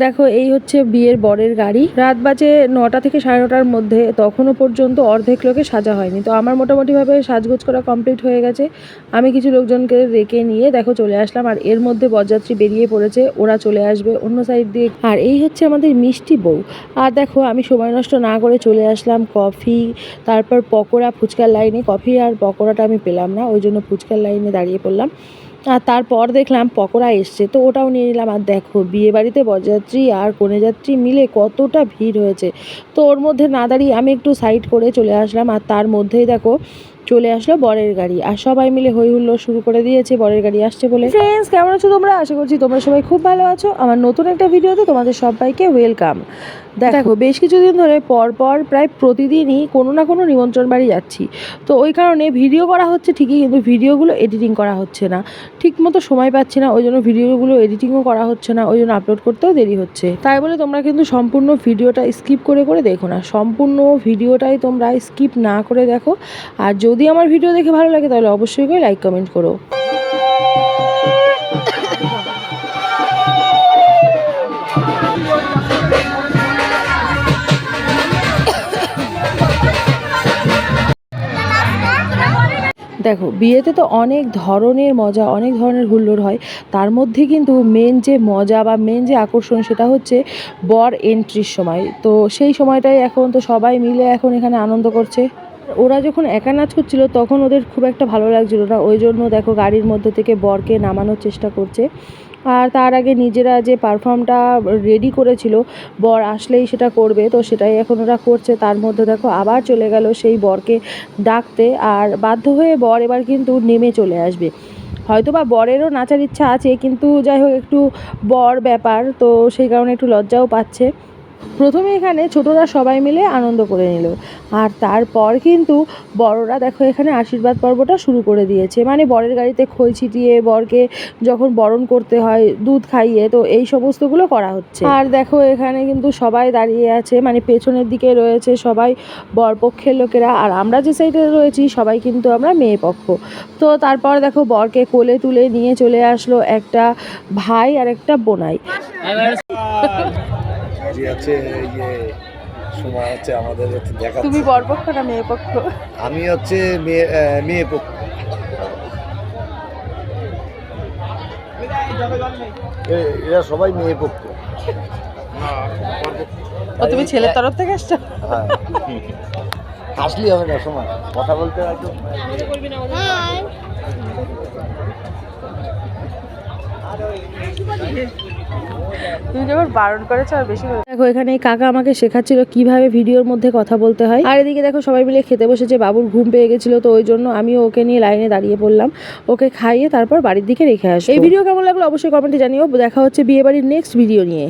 দেখো, এই হচ্ছে বিয়ের বরের গাড়ি। রাত বাজে নটা থেকে সাড়ে নটার মধ্যে, তখনও পর্যন্ত অর্ধেক লোকে সাজা হয়নি। তো আমার মোটামুটিভাবে সাজগোজ করা কমপ্লিট হয়ে গেছে। আমি কিছু লোকজনকে রেখে নিয়ে, দেখো, চলে আসলাম। আর এর মধ্যে বরযাত্রী বেরিয়ে পড়েছে, ওরা চলে আসবে অন্য সাইড দিয়ে। আর এই হচ্ছে আমাদের মিষ্টি বউ। আর দেখো, আমি সময় নষ্ট না করে চলে আসলাম কফি, তারপর পকোড়া, ফুচকার লাইনে। কফি আর পকোড়াটা আমি পেলাম না, ওই জন্য ফুচকার লাইনে দাঁড়িয়ে পড়লাম। আর তারপর দেখলাম পকোড়া এসছে তো ওটাও নিয়ে নিলাম। আর দেখো বিয়ে বাড়িতে বরযাত্রী আর কনেযাত্রী মিলে কতটা ভিড় হয়েছে। তো ওর মধ্যে না দাঁড়িয়ে আমি একটু সাইড করে চলে আসলাম আর তার মধ্যেই দেখো চলে আসলো বরের গাড়ি। আর সবাই মিলে হই হুল্লোড় শুরু করে দিয়েছে বরের গাড়ি আসছে বলে। ফ্রেন্ডস কেমন আছো তোমরা? আশা করছি তোমরা সবাই খুব ভালো আছো। আমার নতুন একটা ভিডিওতে তোমাদের সবাইকে ওয়েলকাম দেখো বেশ কিছুদিন ধরে পর পর প্রায় প্রতিদিনই কোনো না কোনো নিমন্ত্রণ বাড়ি যাচ্ছি। তো ওই কারণে ভিডিও করা হচ্ছে ঠিকই কিন্তু ভিডিওগুলো এডিটিং করা হচ্ছে না। ঠিক মতো সময় পাচ্ছি না, ওই জন্য ভিডিওগুলো এডিটিংও করা হচ্ছে না, ওই জন্য আপলোড করতেও দেরি হচ্ছে। তাই বলে তোমরা কিন্তু সম্পূর্ণ ভিডিওটা স্কিপ করে করে দেখো না, সম্পূর্ণ ভিডিওটাই তোমরা স্কিপ না করে দেখো। আর যদি আমার ভিডিও দেখে ভালো লাগে তাহলে অবশ্যই করে লাইক কমেন্ট করো। দেখো, বিয়েতে তো অনেক ধরনের মজা, অনেক ধরনের হুল্লোড় হয়। তার মধ্যে কিন্তু মেন যে মজা বা মেন যে আকর্ষণ সেটা হচ্ছে বর এন্ট্রির সময়। তো সেই সময়টাই এখন তো সবাই মিলে এখন এখানে আনন্দ করছে। ওরা যখন একা নাচ করছিল, তখন ওদের খুব একটা ভালো লাগছিল না। ওই জন্য দেখো, গাড়ির মধ্যে থেকে বরকে নামানোর চেষ্টা করছে। আর তার আগে নিজেরা যে পারফর্মটা রেডি করেছিল, বর আসলেই সেটা করবে। তো সেটাই এখন ওরা করছে। তার মধ্যে দেখো আবার চলে গেল সেই বরকে ডাকতে আর বাধ্য হয়ে বর এবার কিন্তু নেমে চলে আসবে। হয়তো বা বরেরও নাচার ইচ্ছা আছে, কিন্তু যাই হোক একটু বর ব্যাপার, তো সেই কারণে একটু লজ্জাও পাচ্ছে। প্রথমে এখানে ছোটরা সবাই মিলে আনন্দ করে নিল। আর তারপর কিন্তু বড়রা দেখো এখানে আশীর্বাদ পর্বটা শুরু করে দিয়েছে। মানে বরের গাড়িতে খই ছিটিয়ে, বরকে যখন বরণ করতে হয়, দুধ খাইয়ে, তো এই সমস্তগুলো করা হচ্ছে। আর দেখো এখানে কিন্তু সবাই দাঁড়িয়ে আছে মানে পেছনের দিকে রয়েছে সবাই বরপক্ষের লোকেরা। আর আমরা যে সাইডে রয়েছি, সবাই কিন্তু আমরা মেয়ে পক্ষ। তো তারপর দেখো বরকে কোলে তুলে নিয়ে চলে আসলো একটা ভাই আর একটা বোনাই। যে আছে ইয়ে সময় হচ্ছে আমাদের হচ্ছে দেখা তুমি বরপক্ষ না মেয়ে পক্ষ? আমি হচ্ছে মেয়ে মেয়ে পক্ষ। এ- এরা সবাই মেয়ে পক্ষ। ও তুমি ছেলের তরফ থেকে আসছো? হ্যাঁ। হাসলি হবে না সময়। কথা বলতে হয়তো তুমি যখন বারণ করেছ আর বেশি দেখো এখানে এই কাকা আমাকে শেখাচ্ছিল কীভাবে ভিডিওর মধ্যে কথা বলতে হয়। আর এদিকে দেখো সবাই মিলে খেতে বসেছে বাবুর ঘুম পেয়ে গেছিল তো ওই জন্য আমিও ওকে নিয়ে লাইনে দাঁড়িয়ে পড়লাম। ওকে খাইয়ে তারপর বাড়ির দিকে রেখে আসব। এই ভিডিও কেমন লাগল অবশ্যই কমেন্টে জানিও। দেখা হচ্ছে বিয়ে বাড়ির নেক্সট ভিডিও নিয়ে।